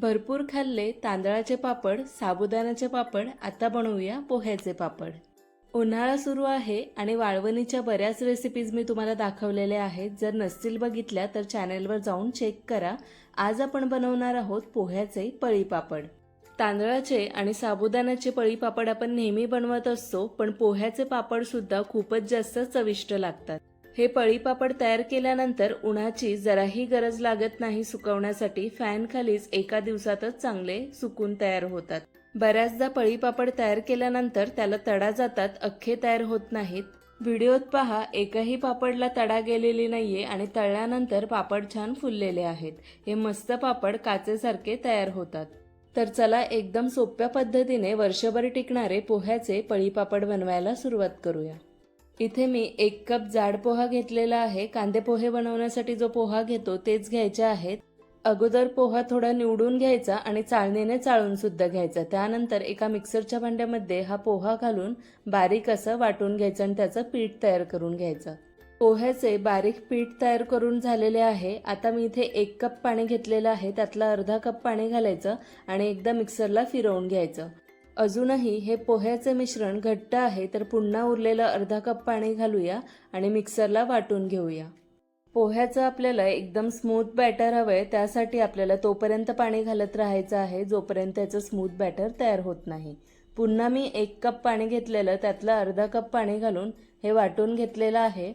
भरपूर खाल्ले तांदळाचे पापड साबुदाण्याचे पापड आता बनवूया पोह्याचे पापड. उन्हाळा सुरू आहे आणि वाळवणीच्या बऱ्याच रेसिपीज मी तुम्हाला दाखवलेल्या आहेत. जर नसतील बघितल्या तर चॅनेलवर जाऊन चेक करा. आज आपण बनवणार आहोत पोह्याचे पळी पापड. तांदळाचे आणि साबुदाण्याचे पळी पापड आपण नेहमी बनवत असतो पण पोह्याचे पापड सुद्धा खूपच जास्त चविष्ट लागतात. हे पळीपापड तयार केल्यानंतर उन्हाची जराही गरज लागत नाही सुकवण्यासाठी फॅनखालीच एका दिवसातच चांगले सुकून तयार होतात. बऱ्याचदा पळीपापड तयार केल्यानंतर त्याला तडा जातात अख्खे तयार होत नाहीत. व्हिडिओत पहा एकही पापडला तडा गेलेली नाहीये आणि तळल्यानंतर पापड छान फुललेले आहेत. हे मस्त पापड काचेसारखे तयार होतात. तर चला एकदम सोप्या पद्धतीने वर्षभर टिकणारे पोह्याचे पळीपापड बनवायला सुरुवात करूया. इथे मी एक कप जाड पोहा घेतलेला आहे. कांदे पोहे बनवण्यासाठी जो पोहा घेतो तेच घ्यायचे आहेत. अगोदर पोहा थोडा निवडून घ्यायचा आणि चाळणीने चाळून सुद्धा घ्यायचा. त्यानंतर एका मिक्सरच्या भांड्यामध्ये हा पोहा घालून बारीक असं वाटून घ्यायचं आणि त्याचं पीठ तयार करून घ्यायचं. पोह्याचे बारीक पीठ तयार करून झालेले आहे. आता मी इथे एक कप पाणी घेतलेलं आहे. त्यातला अर्धा कप पाणी घालायचं आणि एकदा मिक्सरला फिरवून घ्यायचं. अजूनही हे पोह्याचे मिश्रण घट्ट आहे तर पुन्हा उरलेलं अर्धा कप पाणी घालूया आणि मिक्सरला वाटून घेऊया. पोह्याचं आपल्याला एकदम स्मूथ बॅटर हवं आहे त्यासाठी आपल्याला तोपर्यंत पाणी घालत राहायचं आहे जोपर्यंत त्याचं स्मूथ बॅटर तयार होत नाही. पुन्हा मी एक कप पाणी घेतलेलं त्यातलं अर्धा कप पाणी घालून हे वाटून घेतलेलं आहे.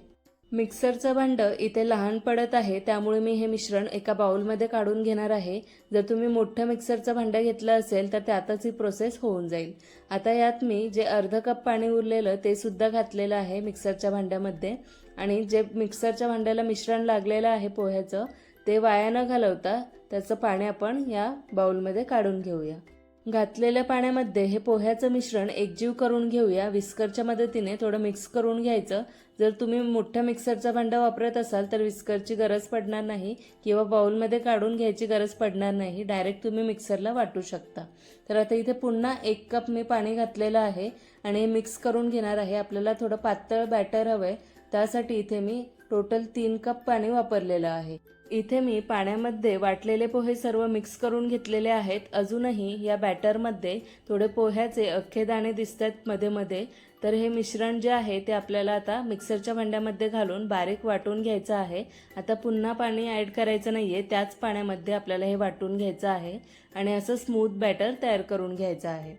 मिक्सरचं भांडं इथे लहान पडत आहे त्यामुळे मी हे मिश्रण एका बाउलमध्ये काढून घेणार आहे. जर तुम्ही मोठं मिक्सरचं भांडं घेतलं असेल तर त्यातच ही प्रोसेस होऊन जाईल. आता यात मी जे अर्ध कप पाणी उरलेलं ते सुद्धा घातलेलं आहे मिक्सरच्या भांड्यामध्ये. आणि जे मिक्सरच्या भांड्याला मिश्रण लागलेलं आहे पोह्याचं ते वाया न घालवता त्याचं पाणी आपण या बाउलमध्ये काढून घेऊया. घातलेल्या पाण्यामध्ये हे पोह्याचं मिश्रण एकजीव करून घेऊया. विस्करच्या मदतीने थोडं मिक्स करून घ्यायचं. जर तुम्ही मोठ्या मिक्सरचा भांडा वापरत असाल तर विस्करची गरज पडणार नाही किंवा बाऊलमध्ये काढून घ्यायची गरज पडणार नाही. डायरेक्ट तुम्ही मिक्सरला वाटू शकता. तर आता इथे पुन्हा एक कप मी पाणी घातलेलं आहे आणि हे मिक्स करून घेणार आहे. आपल्याला थोडं पातळ बॅटर हवं आहे त्यासाठी इथे मी टोटल तीन कप पाणी वापरलेलं आहे. इथे मी पाण्यामध्ये वाटलेले पोहे सर्व मिक्स करून घेतलेले आहेत. अजूनही या बॅटरमध्ये थोडे पोह्याचे अख्खे दाणे दिसत आहेत मध्ये मध्ये. तर हे मिश्रण जे आहे ते आपल्याला आता मिक्सरच्या भांड्यामध्ये घालून बारीक वाटून घ्यायचं आहे. आता पुन्हा पाणी ॲड करायचं नाही आहे त्याच पाण्यामध्ये आपल्याला हे वाटून घ्यायचं आहे आणि असं स्मूथ बॅटर तयार करून घ्यायचं आहे.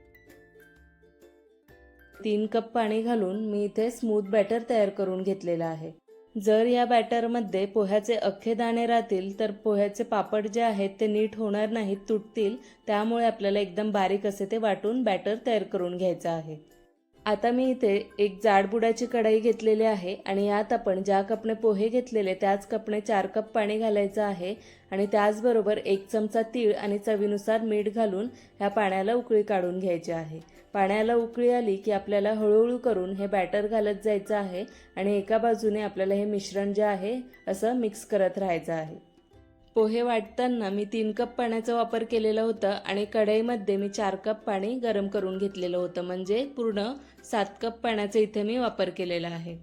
तीन कप पाणी घालून मी इथे स्मूथ बॅटर तयार करून घेतलेलं आहे. जर या बॅटरमध्ये पोह्याचे अख्खे दाणे राहतील तर पोह्याचे पापड जे आहेत ते नीट होणार नाहीत तुटतील. त्यामुळे आपल्याला एकदम बारीक असे ते वाटून बॅटर तयार करून घ्यायचं आहे. आता मी इथे एक जाडबुडाची कढाई घेतलेली आहे आणि यात आपण ज्या कपने पोहे घेतलेले त्याच कपने चार कप पाणी घालायचं आहे आणि त्याचबरोबर एक चमचा तीळ आणि चवीनुसार मीठ घालून ह्या पाण्याला उकळी काढून घ्यायची आहे. पाण्याला उकळी आली की आपल्याला हळूहळू करून हे बॅटर घालत जायचं आहे आणि एका बाजूने आपल्याला हे मिश्रण जे आहे असं मिक्स करत राहायचं आहे. पोहे वाटताना मी तीन कप पाण्याचा वापर केलेला होता आणि कढईमध्ये मी चार कप पाणी गरम करून घेतलेलं होतं. म्हणजे पूर्ण सात कप पाण्याचा इथे मी वापर केलेला आहे.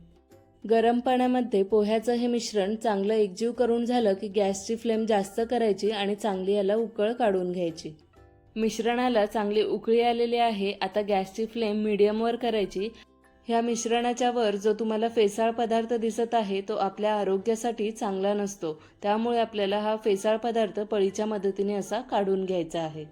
गरम पाण्यामध्ये पोह्याचं हे मिश्रण चांगलं एकजीव करून झालं की गॅसची फ्लेम जास्त करायची आणि चांगली याला उकळ काढून घ्यायची. मिश्रणाला चांगली उकळी आलेली आहे. आता गॅसची फ्लेम मिडियमवर करायची. ह्या मिश्रणाच्या वर जो तुम्हाला फेसाळ पदार्थ दिसत आहे तो आपल्या आरोग्यासाठी चांगला नसतो. त्यामुळे आपल्याला हा फेसाळ पदार्थ पळीच्या मदतीने असा काढून घ्यायचा आहे.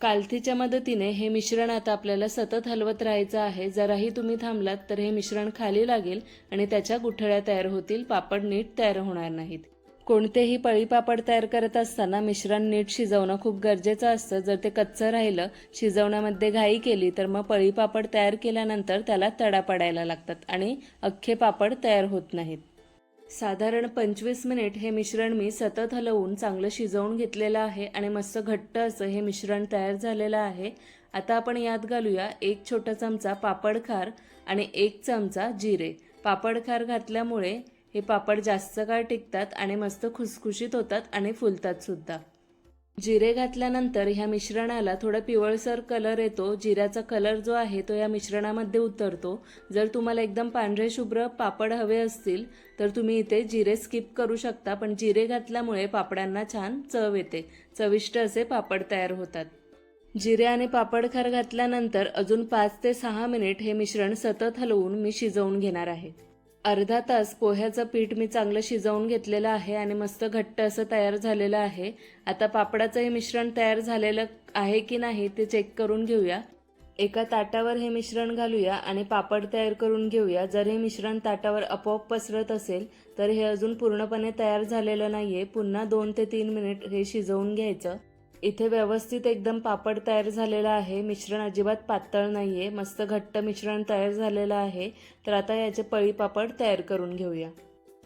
कालथीच्या मदतीने हे मिश्रण आता आपल्याला सतत हलवत राहायचं आहे. जराही तुम्ही थांबलात तर हे मिश्रण खाली लागेल आणि त्याच्या गुठळ्या तयार होतील. पापड नीट तयार होणार नाहीत. कोणतेही पळीपापड तयार करत असताना मिश्रण नीट शिजवणं खूप गरजेचं असतं. जर ते कच्चं राहिलं शिजवण्यामध्ये घाई केली तर मग पळीपापड तयार केल्यानंतर त्याला तडा पडायला लागतात आणि अख्खे पापड तयार होत नाहीत. साधारण पंचवीस मिनिट हे मिश्रण मी सतत हलवून चांगलं शिजवून घेतलेलं आहे आणि मस्त घट्ट असं हे मिश्रण तयार झालेलं आहे. आता आपण यात घालूया एक छोटा चमचा पापड खार आणि एक चमचा जिरे. पापड खार घातल्यामुळे हे पापड जास्त काळ टिकतात आणि मस्त खुसखुशीत होतात आणि फुलतात सुद्धा. जिरे घातल्यानंतर ह्या मिश्रणाला थोडा पिवळसर कलर येतो. जिऱ्याचा कलर जो आहे तो या मिश्रणामध्ये उतरतो. जर तुम्हाला एकदम पांढरे शुभ्र पापड हवे असतील तर तुम्ही इथे जिरे स्किप करू शकता पण जिरे घातल्यामुळे पापडांना छान चव येते. चविष्ट असे पापड तयार होतात. जिरे आणि पापडखार घातल्यानंतर अजून पाच ते सहा मिनिट हे मिश्रण सतत हलवून मी शिजवून घेणार आहे. अर्धा तास पोह्याचं पीठ मी चांगलं शिजवून घेतलेलं आहे आणि मस्त घट्ट असं तयार झालेलं आहे. आता पापडाचं हे मिश्रण तयार झालेलं आहे की नाही ते चेक करून घेऊया. एका ताटावर हे मिश्रण घालूया आणि पापड तयार करून घेऊया. जर हे मिश्रण ताटावर आपोआप पसरत असेल तर हे अजून पूर्णपणे तयार झालेलं नाही आहे पुन्हा दोन ते तीन मिनिट हे शिजवून घ्यायचं. इथे व्यवस्थित एकदम पापड तयार झालेला आहे. मिश्रण अजिबात पातळ नाही आहे मस्त घट्ट मिश्रण तयार झालेलं आहे. तर आता याचे पळी पापड तयार करून घेऊया.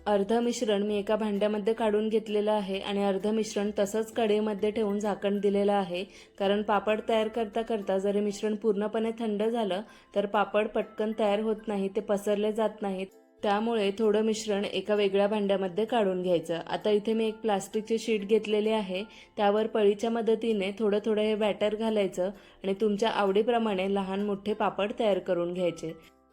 अर्ध मिश्रण मी एका भांड्यामध्ये काढून घेतलेलं आहे आणि अर्ध मिश्रण तसंच कढईमध्ये ठेवून झाकण दिलेलं आहे. कारण पापड तयार करता करता जरी मिश्रण पूर्णपणे थंड झालं तर पापड पटकन तयार होत नाही ते पसरले जात नाहीत. त्यामुळे थोडं मिश्रण एका वेगळ्या भांड्यामध्ये काढून घ्यायचं. आता इथे मी एक प्लास्टिकची शीट घेतलेली आहे. त्यावर पळीच्या मदतीने थोडं थोडं हे बॅटर घालायचं आणि तुमच्या आवडीप्रमाणे लहान मोठे पापड तयार करून घ्यायचे.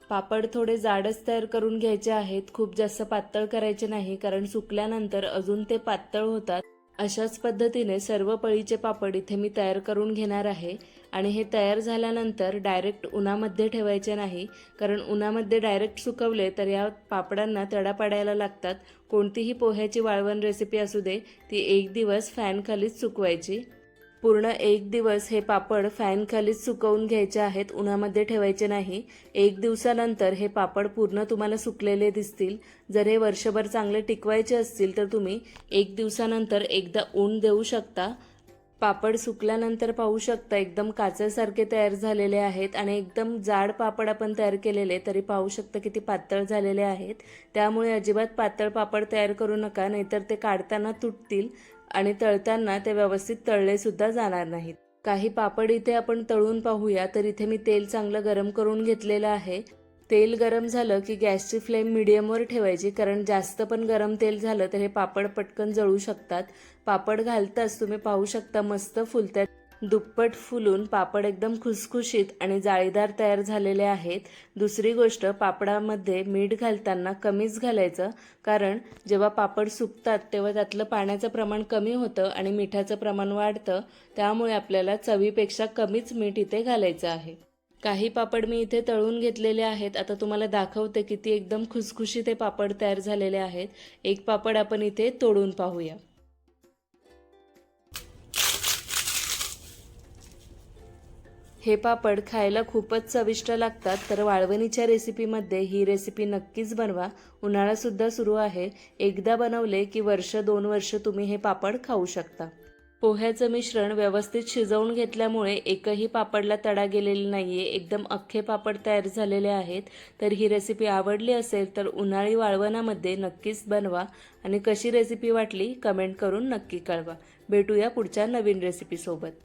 पापड थोडे जाडच तयार करून घ्यायचे आहेत. खूप जास्त पातळ करायचे नाही कारण सुकल्यानंतर अजून ते पातळ होतात. अशाच पद्धतीने सर्व पळीचे पापड इथे मी तयार करून घेणार आहे. आणि हे तयार झाल्यानंतर डायरेक्ट उन्हामध्ये ठेवायचे नाही कारण उन्हामध्ये डायरेक्ट सुकवले तर या पापडांना तडा पाडायला लागतात. कोणतीही पोह्याची वाळवण रेसिपी असू दे ती एक दिवस फॅनखालीच सुकवायची. पूर्ण एक दिवस हे पापड फॅनखालीच सुकवून घ्यायचे आहेत उन्हामध्ये ठेवायचे नाही. एक दिवसानंतर हे पापड पूर्ण तुम्हाला सुकलेले दिसतील. जर हे वर्षभर चांगले टिकवायचे असतील तर तुम्ही एक दिवसानंतर एकदा ऊन देऊ शकता. पापड सुकल्यानंतर पाहू शकता एकदम काचेसारखे तयार झालेले आहेत आणि एकदम जाड पापड आपण तयार केलेले तरी पाहू शकता किती पातळ झालेले आहेत. त्यामुळे अजिबात पातळ पापड तयार करू नका नाहीतर ते काढताना तुटतील आणि तळताना ते व्यवस्थित तळलेसुद्धा जाणार नाहीत. काही पापड इथे आपण तळून पाहूया तर इथे मी तेल चांगलं गरम करून घेतलेलं आहे. तेल गरम झालं की गॅसची फ्लेम मिडियमवर ठेवायची कारण जास्त पण गरम तेल झालं तर हे पापड पटकन जळू शकतात. पापड घालताच तुम्ही पाहू शकता मस्त फुलतात दुप्पट फुलून पापड एकदम खुसखुशीत आणि जाळीदार तयार झालेले आहेत. दुसरी गोष्ट पापडामध्ये मीठ घालताना कमीच घालायचं कारण जेव्हा पापड सुकतात तेव्हा त्यातलं पाण्याचं प्रमाण कमी होतं आणि मिठाचं प्रमाण वाढतं. त्यामुळे आपल्याला चवीपेक्षा कमीच मीठ इथे घालायचं आहे. काही पापड मी इथे तळून घेतलेले आहेत. आता तुम्हाला दाखवते की ती एकदम खुसखुशीत हे पापड तयार झालेले आहेत. एक पापड आपण इथे तोडून पाहूया. हे पापड खायला खूपच चविष्ट लागतात तर वाळवणीच्या रेसिपीमध्ये ही रेसिपी नक्कीच बनवा. उन्हाळासुद्धा सुरू आहे. एकदा बनवले की वर्ष दोन वर्ष तुम्ही हे पापड खाऊ शकता. पोह्याचं मिश्रण व्यवस्थित शिजवून घेतल्यामुळे एकही पापडला तडा गेलेला नाही आहे एकदम अख्खे पापड तयार झालेले आहेत. तर ही रेसिपी आवडली असेल तर उन्हाळी वाळवणामध्ये नक्कीच बनवा. आणि कशी रेसिपी वाटली कमेंट करून नक्की कळवा. भेटूया पुढच्या नवीन रेसिपीसोबत.